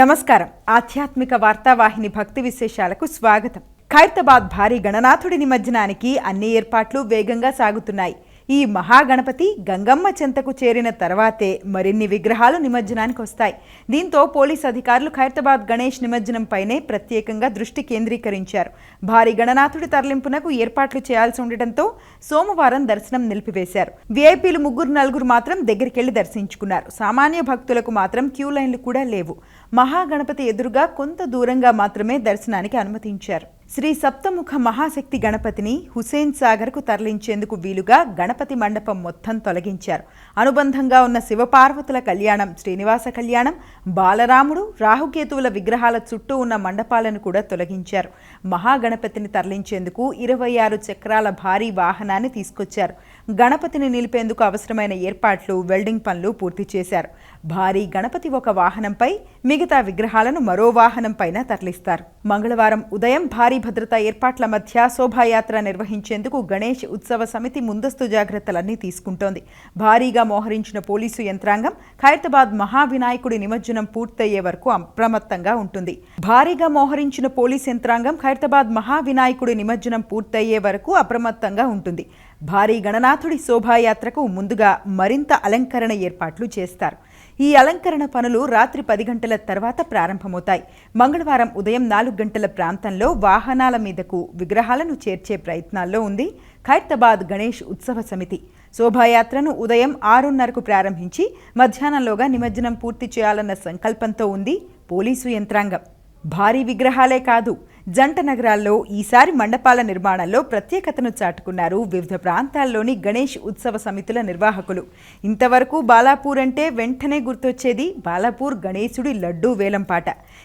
నమస్కారం. ఆధ్యాత్మిక వార్తావాహిని భక్తి విశేషాలకు స్వాగతం. ఖైరతాబాద్ భారీ గణనాథుడి నిమజ్జనానికి అన్ని ఏర్పాట్లు వేగంగా సాగుతున్నాయి. ఈ మహాగణపతి గంగమ్మ చెంతకు చేరిన తర్వాతే మరిన్ని విగ్రహాలు నిమజ్జనానికి వస్తాయి. దీంతో పోలీస్ అధికారులు ఖైరతాబాద్ గణేష్ నిమజ్జనంపైనే ప్రత్యేకంగా దృష్టి కేంద్రీకరించారు. భారీ గణనాథుడి తరలింపునకు ఏర్పాట్లు చేయాల్సి ఉండటంతో సోమవారం దర్శనం నిలిపివేశారు. వీఐపీలు ముగ్గురు నలుగురు మాత్రం దగ్గరికెళ్ళి దర్శించుకున్నారు. సామాన్య భక్తులకు మాత్రం క్యూ లైన్లు కూడా లేవు. మహాగణపతి ఎదురుగా కొంత దూరంగా మాత్రమే దర్శనానికి అనుమతించారు. శ్రీ సప్తముఖ మహాశక్తి గణపతిని హుసేన్ సాగర్కు తరలించేందుకు వీలుగా గణపతి మండపం మొత్తం తొలగించారు. అనుబంధంగా ఉన్న శివపార్వతుల కళ్యాణం శ్రీనివాస కళ్యాణం బాలరాముడు రాహుకేతువుల విగ్రహాల చుట్టూ ఉన్న మండపాలను కూడా తొలగించారు. మహాగణపతిని తరలించేందుకు ఇరవై ఆరు చక్రాల భారీ వాహనాన్ని తీసుకొచ్చారు. గణపతిని నిలిపేందుకు అవసరమైన ఏర్పాట్లు వెల్డింగ్ పనులు పూర్తి చేశారు. భారీ గణపతి ఒక వాహనంపై మిగతా విగ్రహాలను మరో వాహనం పైన తరలిస్తారు. మంగళవారం ఉదయం భారీ భద్రతా ఏర్పాట్ల మధ్య శోభాయాత్ర నిర్వహించేందుకు గణేష్ ఉత్సవ సమితి ముందస్తు జాగ్రత్తలన్నీ తీసుకుంటోంది. భారీగా మోహరించిన పోలీసు యంత్రాంగం ఖైరతాబాద్ మహావినాయకుడి నిమజ్జనం పూర్తయ్యే వరకు అప్రమత్తంగా ఉంటుంది. భారీగా మోహరించిన పోలీస్ యంత్రాంగం ఖైరతాబాద్ మహావినాయకుడి నిమజ్జనం పూర్తయ్యే వరకు అప్రమత్తంగా ఉంటుంది. భారీ గణనాథుడి శోభాయాత్రకు ముందుగా మరింత అలంకరణ ఏర్పాట్లు చేస్తారు. ఈ అలంకరణ పనులు రాత్రి పది గంటల తర్వాత ప్రారంభమవుతాయి. మంగళవారం ఉదయం నాలుగు గంటల ప్రాంతంలో వాహనాల మీదకు విగ్రహాలను చేర్చే ప్రయత్నాల్లో ఉంది. ఖైరతాబాద్ గణేష్ ఉత్సవ సమితి. శోభాయాత్రను ఉదయం ఆరున్నరకు ప్రారంభించి మధ్యాహ్నంలోగా నిమజ్జనం పూర్తి చేయాలన్న సంకల్పంతో ఉంది పోలీసు యంత్రాంగం. భారీ విగ్రహాలే కాదు జంట నగరాల్లో ఈసారి మండపాల నిర్మాణంలో ప్రత్యేకతను చాటుకున్నారు వివిధ ప్రాంతాల్లోని గణేష్ ఉత్సవ సమితుల నిర్వాహకులు. ఇంతవరకు బాలాపూర్ అంటే వెంటనే గుర్తొచ్చేది బాలాపూర్ గణేశుడి లడ్డూ వేలంపాట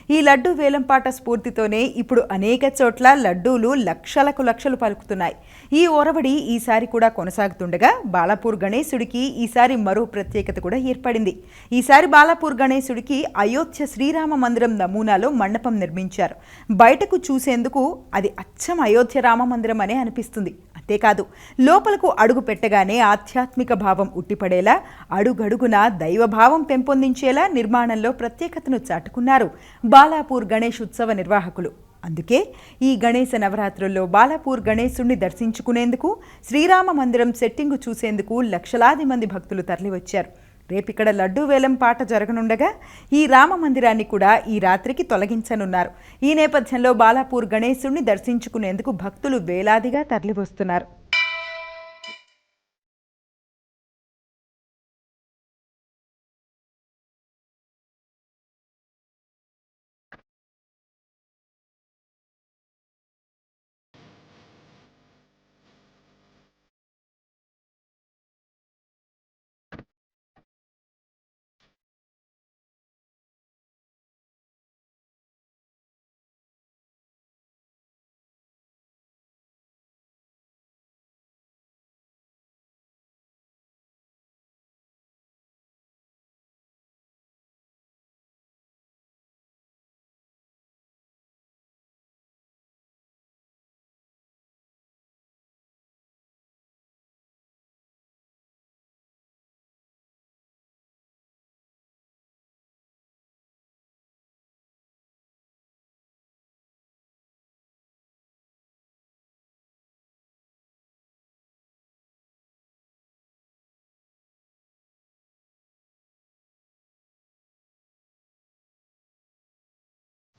ఈ లడ్డూ వేలంపాట స్ఫూర్తితోనే ఇప్పుడు అనేక చోట్ల లడ్డూలు లక్షలకు లక్షలు పలుకుతున్నాయి. ఈ ఒరవడి ఈసారి కూడా కొనసాగుతుండగా బాలాపూర్ గణేశుడికి ఈసారి మరో ప్రత్యేకత కూడా ఏర్పడింది. ఈసారి బాలాపూర్ గణేశుడికి అయోధ్య శ్రీరామ మందిరం నమూనాలో మండపం నిర్మించారు. బయటకు చూసేందుకు అది అచ్చం అయోధ్య రామ మందిరం అనే అనిపిస్తుంది. అంతేకాదు లోపలకు అడుగు పెట్టగానే ఆధ్యాత్మిక భావం ఉట్టిపడేలా అడుగడుగున దైవభావం పెంపొందించేలా నిర్మాణంలో ప్రత్యేకతను చాటుకున్నారు బాలాపూర్ గణేష్ ఉత్సవ నిర్వాహకులు. అందుకే ఈ గణేశ నవరాత్రుల్లో బాలాపూర్ గణేశుణ్ణి దర్శించుకునేందుకు శ్రీరామ మందిరం సెట్టింగు చూసేందుకు లక్షలాది మంది భక్తులు తరలివచ్చారు. రేపిక్కడ లడ్డూ వేలం పాట జరగనుండగా ఈ రామ మందిరాన్ని కూడా ఈ రాత్రికి తొలగించనున్నారు. ఈ నేపథ్యంలో బాలాపూర్ గణేశుణ్ణి దర్శించుకునేందుకు భక్తులు వేలాదిగా తరలివస్తున్నారు.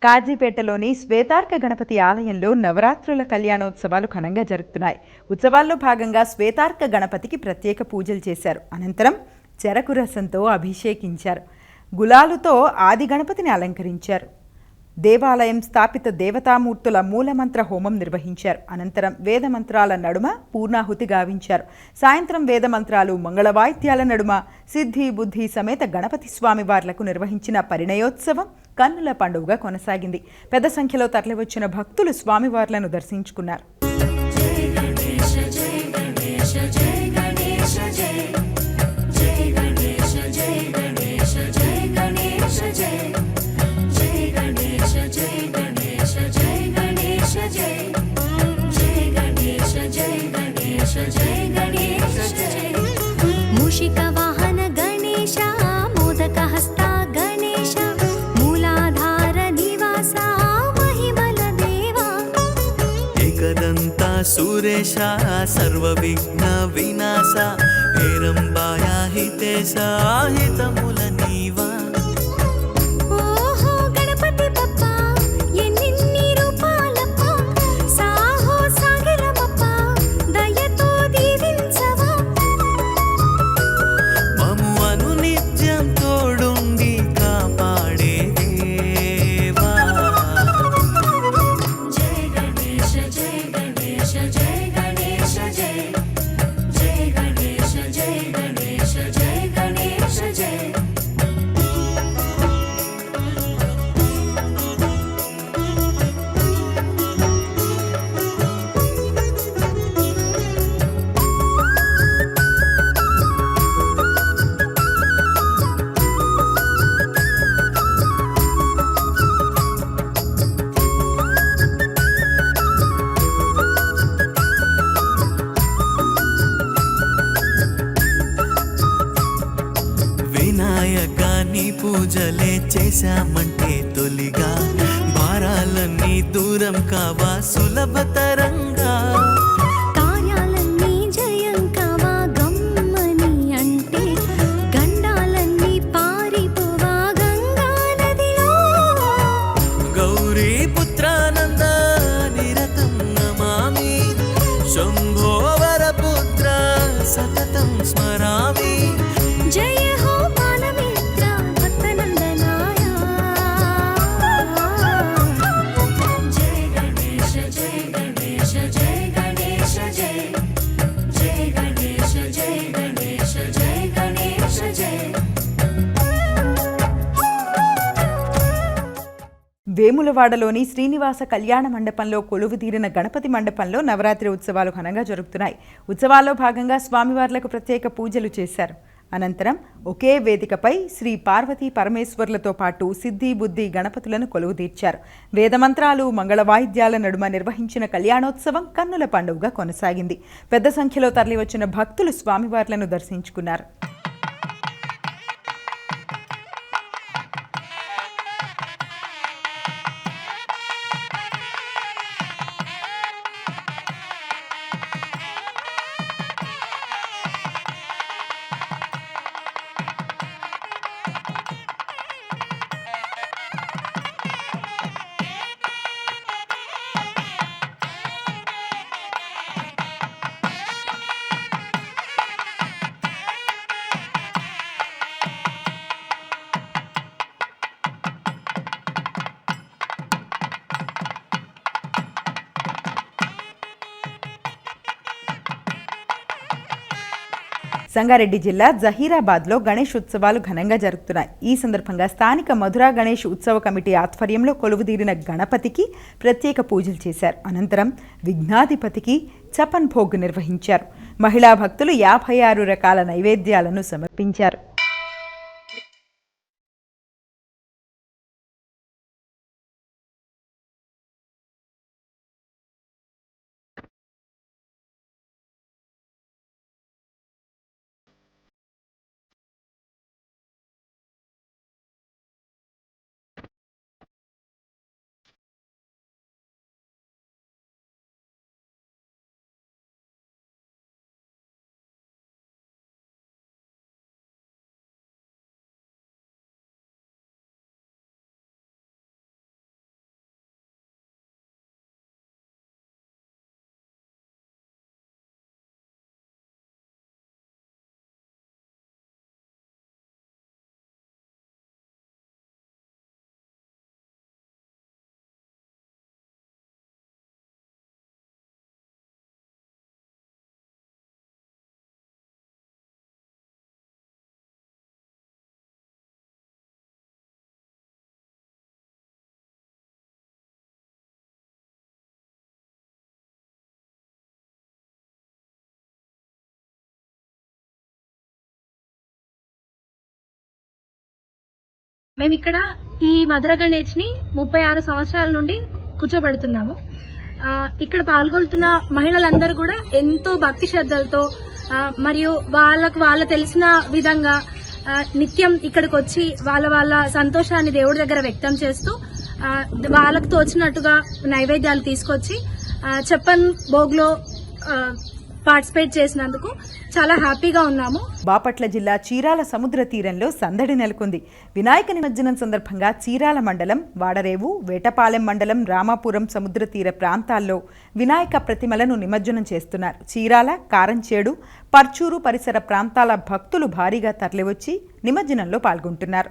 కాజీపేటలోని శ్వేతార్క గణపతి ఆలయంలో నవరాత్రుల కళ్యాణోత్సవాలు ఘనంగా జరుగుతున్నాయి ఉత్సవాల్లో భాగంగా శ్వేతార్క గణపతికి ప్రత్యేక పూజలు చేశారు. అనంతరం చెరకు రసంతో అభిషేకించారు. గులాలుతో ఆది గణపతిని అలంకరించారు. దేవాలయం స్థాపిత దేవతామూర్తుల మూలమంత్ర హోమం నిర్వహించారు. అనంతరం వేదమంత్రాల నడుమ పూర్ణాహుతి గావించారు. సాయంత్రం వేద మంత్రాలు మంగళవాయిద్యాల నడుమ సిద్ధి బుద్ధి సమేత గణపతి స్వామివార్లకు నిర్వహించిన పరిణయోత్సవం కన్నుల పండుగగా కొనసాగింది. పెద్ద సంఖ్యలో తరలివచ్చిన భక్తులు స్వామివార్లను దర్శించుకున్నారు. సర్వ విఘ్న వినాశ హేరంబాయ హితేశ పూజలే చేశామంటే తొలిగా. భారాలన్నీ దూరం కావా సులభతరం? వేములవాడలోని శ్రీనివాస కళ్యాణ మండపంలో కొలువుదీరిన గణపతి మండపంలో నవరాత్రి ఉత్సవాలు ఘనంగా జరుగుతున్నాయి ఉత్సవాల్లో భాగంగా స్వామివార్లకు ప్రత్యేక పూజలు చేశారు. అనంతరం ఒకే వేదికపై శ్రీ పార్వతీ పరమేశ్వర్లతో పాటు సిద్ధి బుద్ధి గణపతులను కొలువుదీర్చారు వేదమంత్రాలు మంగళ వాయిద్యాల నడుమ నిర్వహించిన కళ్యాణోత్సవం కన్నుల పండుగగా కొనసాగింది. పెద్ద సంఖ్యలో తరలివచ్చిన భక్తులు స్వామివార్లను దర్శించుకున్నారు. సంగారెడ్డి జిల్లా జహీరాబాద్లో గణేష్ ఉత్సవాలు ఘనంగా జరుగుతున్నాయి. ఈ సందర్భంగా స్థానిక మధురా గణేష్ ఉత్సవ కమిటీ ఆధ్వర్యంలో కొలువుదీరిన గణపతికి ప్రత్యేక పూజలు చేశారు. అనంతరం విఘ్నాధిపతికి చపన్ భోగ్ నిర్వహించారు. మహిళా భక్తులు యాభై ఆరు రకాల నైవేద్యాలను సమర్పించారు. మేము ఇక్కడ ఈ మధుర గణేష్ని ముప్పై ఆరు సంవత్సరాల నుండి కూర్చోబెడుతున్నాము. ఇక్కడ పాల్గొంటున్న మహిళలందరూ కూడా ఎంతో భక్తి శ్రద్ధలతో మరియు వాళ్ళకు వాళ్ళ తెలిసిన విధంగా నిత్యం ఇక్కడికి వచ్చి వాళ్ళ వాళ్ళ సంతోషాన్ని దేవుడి దగ్గర వ్యక్తం చేస్తూ వాళ్ళకు తోచినట్టుగా నైవేద్యాలు తీసుకొచ్చి చెప్పన్ భోగ్లో పార్టిసిపేట్ చేసినందుకు చాలా హ్యాపీగా ఉన్నాము. బాపట్ల జిల్లా చీరాల సముద్ర తీరంలో సందడి నెలకొంది. వినాయక నిమజ్జనం సందర్భంగా చీరాల మండలం వాడరేవు వేటపాలెం మండలం రామాపురం సముద్ర తీర ప్రాంతాల్లో వినాయక ప్రతిమలను నిమజ్జనం చేస్తున్నారు. చీరాల కారంచేడు పర్చూరు పరిసర ప్రాంతాల భక్తులు భారీగా తరలివచ్చి నిమజ్జనంలో పాల్గొంటున్నారు.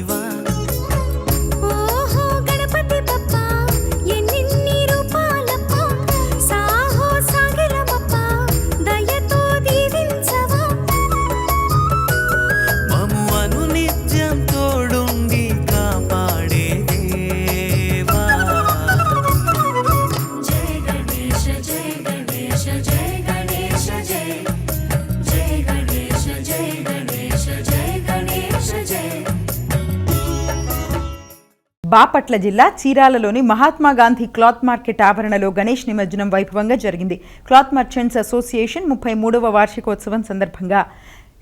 బాపట్ల జిల్లా చీరాలలోని మహాత్మా గాంధీ క్లాత్ మార్కెట్ ఆవరణలో గణేష్ నిమజ్జనం వైభవంగా జరిగింది. క్లాత్ మర్చెంట్స్ అసోసియేషన్ ముప్పై మూడవ వార్షికోత్సవం సందర్భంగా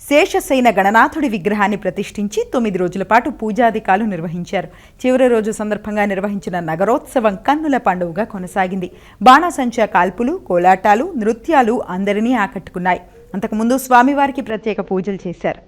శేషశైన గణనాథుడి విగ్రహాన్ని ప్రతిష్ఠించి తొమ్మిది రోజుల పాటు పూజాధికాలు నిర్వహించారు. చివరి రోజు సందర్భంగా నిర్వహించిన నగరోత్సవం కన్నుల పండుగగా కొనసాగింది. బాణసంచా కాల్పులు కోలాటాలు నృత్యాలు అందరినీ ఆకట్టుకున్నాయి. అంతకుముందు స్వామివారికి ప్రత్యేక పూజలు చేశారు.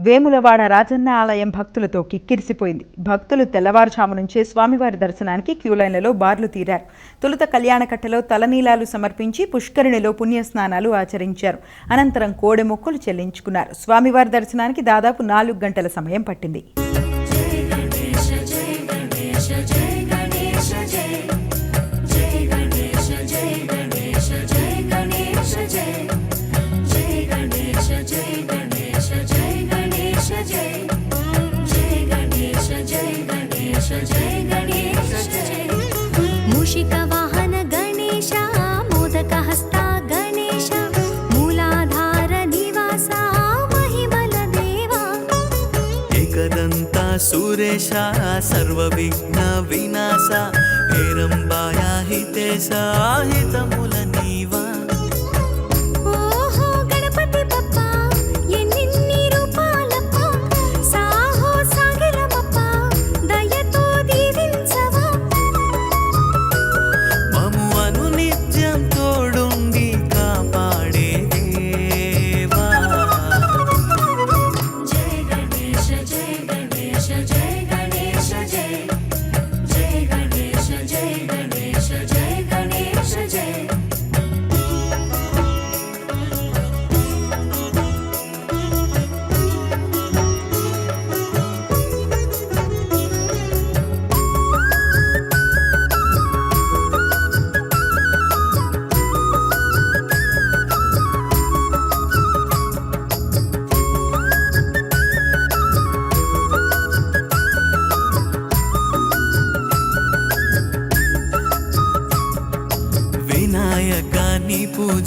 వేములవాడ రాజన్న ఆలయం భక్తులతో కిక్కిరిసిపోయింది. భక్తులు తెల్లవారుజాము నుంచే స్వామివారి దర్శనానికి క్యూలైన్లలో బార్లు తీరారు. తొలుత కళ్యాణకట్టలో తలనీలాలు సమర్పించి పుష్కరిణిలో పుణ్యస్నానాలు ఆచరించారు. అనంతరం కోడె మొక్కులు చెల్లించుకున్నారు. స్వామివారి దర్శనానికి దాదాపు నాలుగు గంటల సమయం పట్టింది. హితేశ సర్వవిఘ్న వినాశ హేరంబాయ హితేశ హితములని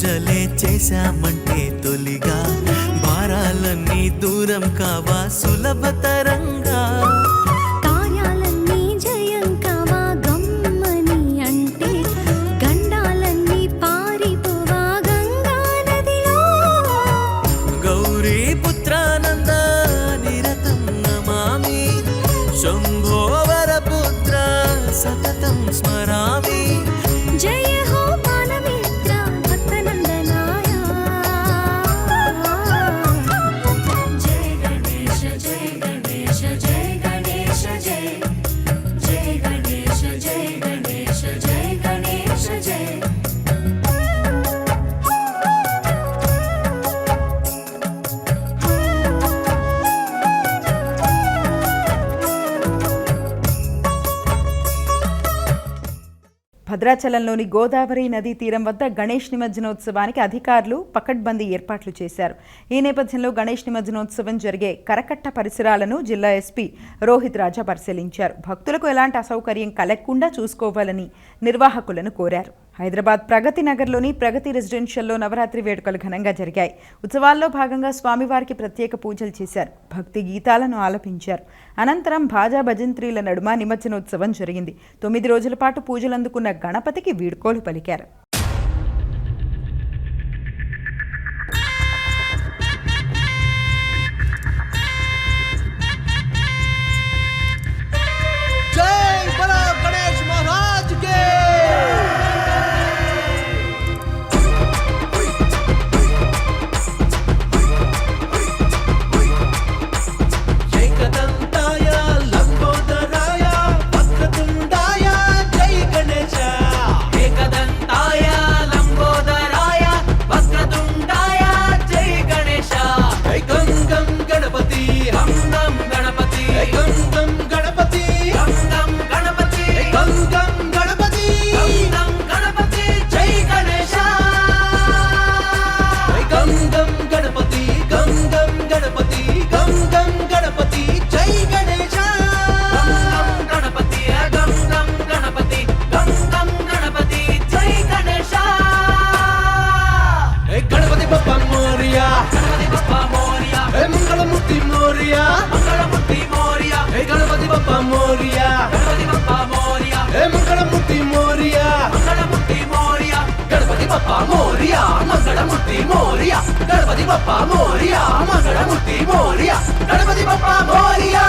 పూజలే చేశామంటే తొలిగా. భారాలన్నీ దూరం కావా సులభతరంగా కార్యాలన్నీ జయం కావా గమ్మని అంటే గండాలన్నీ పారిపోవా గంగా నదిలో. గౌరీ పుత్రానంద నిరతం నమామి శంభోవర పుత్ర సతతం స్మరామి. భద్రాచలంలోని గోదావరి నదీ తీరం వద్ద గణేష్ నిమజ్జనోత్సవానికి అధికారులు పకడ్బందీ ఏర్పాట్లు చేశారు. ఈ నేపథ్యంలో గణేష్ నిమజ్జనోత్సవం జరిగే కరకట్ట పరిసరాలను జిల్లా ఎస్పీ రోహిత్ రాజా పరిశీలించారు. భక్తులకు ఎలాంటి అసౌకర్యం కలగకుండా చూసుకోవాలని నిర్వాహకులను కోరారు. హైదరాబాద్ ప్రగతి నగర్లోని ప్రగతి రెసిడెన్షియల్లో నవరాత్రి వేడుకలు ఘనంగా జరిగాయి. ఉత్సవాల్లో భాగంగా స్వామివారికి ప్రత్యేక పూజలు చేశారు. భక్తి గీతాలను ఆలపించారు. అనంతరం భాజా భజంత్రీల నడుమ నిమజ్జనోత్సవం జరిగింది. తొమ్మిది రోజుల పాటు పూజలందుకున్న గణపతికి వీడ్కోలు పలికారు. బప్ప మోరియా మంగళమూర్తి మోరియా. గణపతి బప్ప మోరియా మంగళమూర్తి మోరియా. గణపతి బప్ప మోరియా.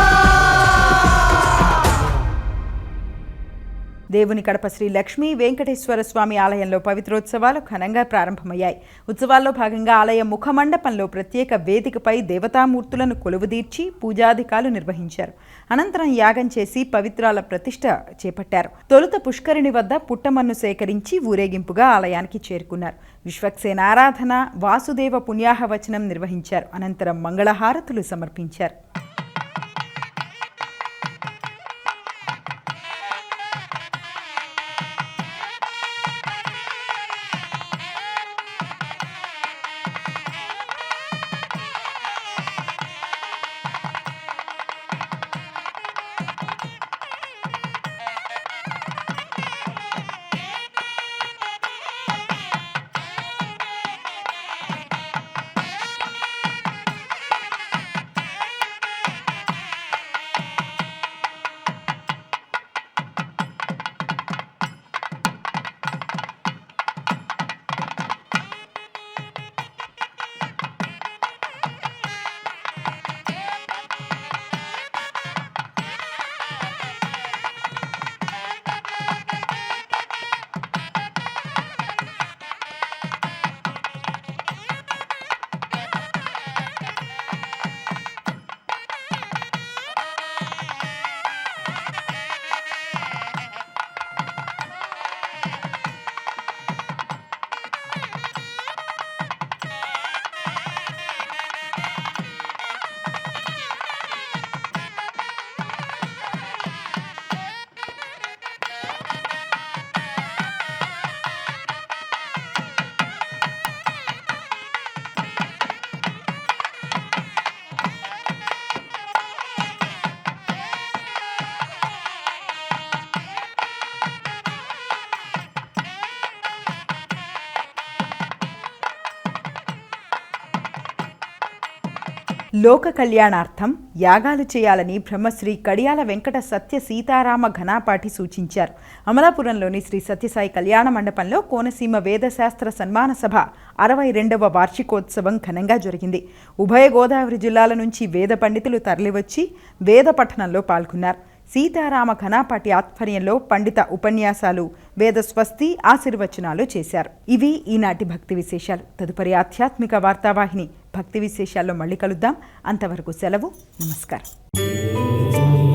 దేవుని కడప శ్రీ లక్ష్మీ వెంకటేశ్వర స్వామి ఆలయంలో పవిత్రోత్సవాలు ఘనంగా ప్రారంభమయ్యాయి. ఉత్సవాల్లో భాగంగా ఆలయ ముఖమండపంలో ప్రత్యేక వేదికపై దేవతామూర్తులను కొలువుదీర్చి పూజాధికాలు నిర్వహించారు. అనంతరం యాగం చేసి పవిత్రాల ప్రతిష్ట చేపట్టారు. తొలుత పుష్కరిణి వద్ద పుట్టమన్ను సేకరించి ఊరేగింపుగా ఆలయానికి చేరుకున్నారు. విశ్వక్సేన ఆరాధన వాసుదేవ పుణ్యాహవచనం నిర్వహించారు. అనంతరం మంగళహారతులు సమర్పించారు. లోక కళ్యాణార్థం యాగాలు చేయాలని బ్రహ్మశ్రీ కడియాల వెంకట సత్య సీతారామ ఘనాపాఠి సూచించారు. అమలాపురంలోని శ్రీ సత్యసాయి కళ్యాణ మండపంలో కోనసీమ వేదశాస్త్ర సన్మాన సభ అరవై రెండవ వార్షికోత్సవం ఘనంగా జరిగింది. ఉభయ గోదావరి జిల్లాల నుంచి వేద పండితులు తరలివచ్చి వేద పఠనంలో పాల్గొన్నారు. సీతారామ ఘనాపాటి ఆధ్వర్యంలో పండిత ఉపన్యాసాలు వేద స్వస్తి ఆశీర్వచనాలు చేశారు. ఇవి ఈనాటి భక్తి విశేషాలు. తదుపరి ఆధ్యాత్మిక వార్తావాహిని భక్తి విశేషాల్లో మళ్ళీ కలుద్దాం. అంతవరకు సెలవు. నమస్కారం.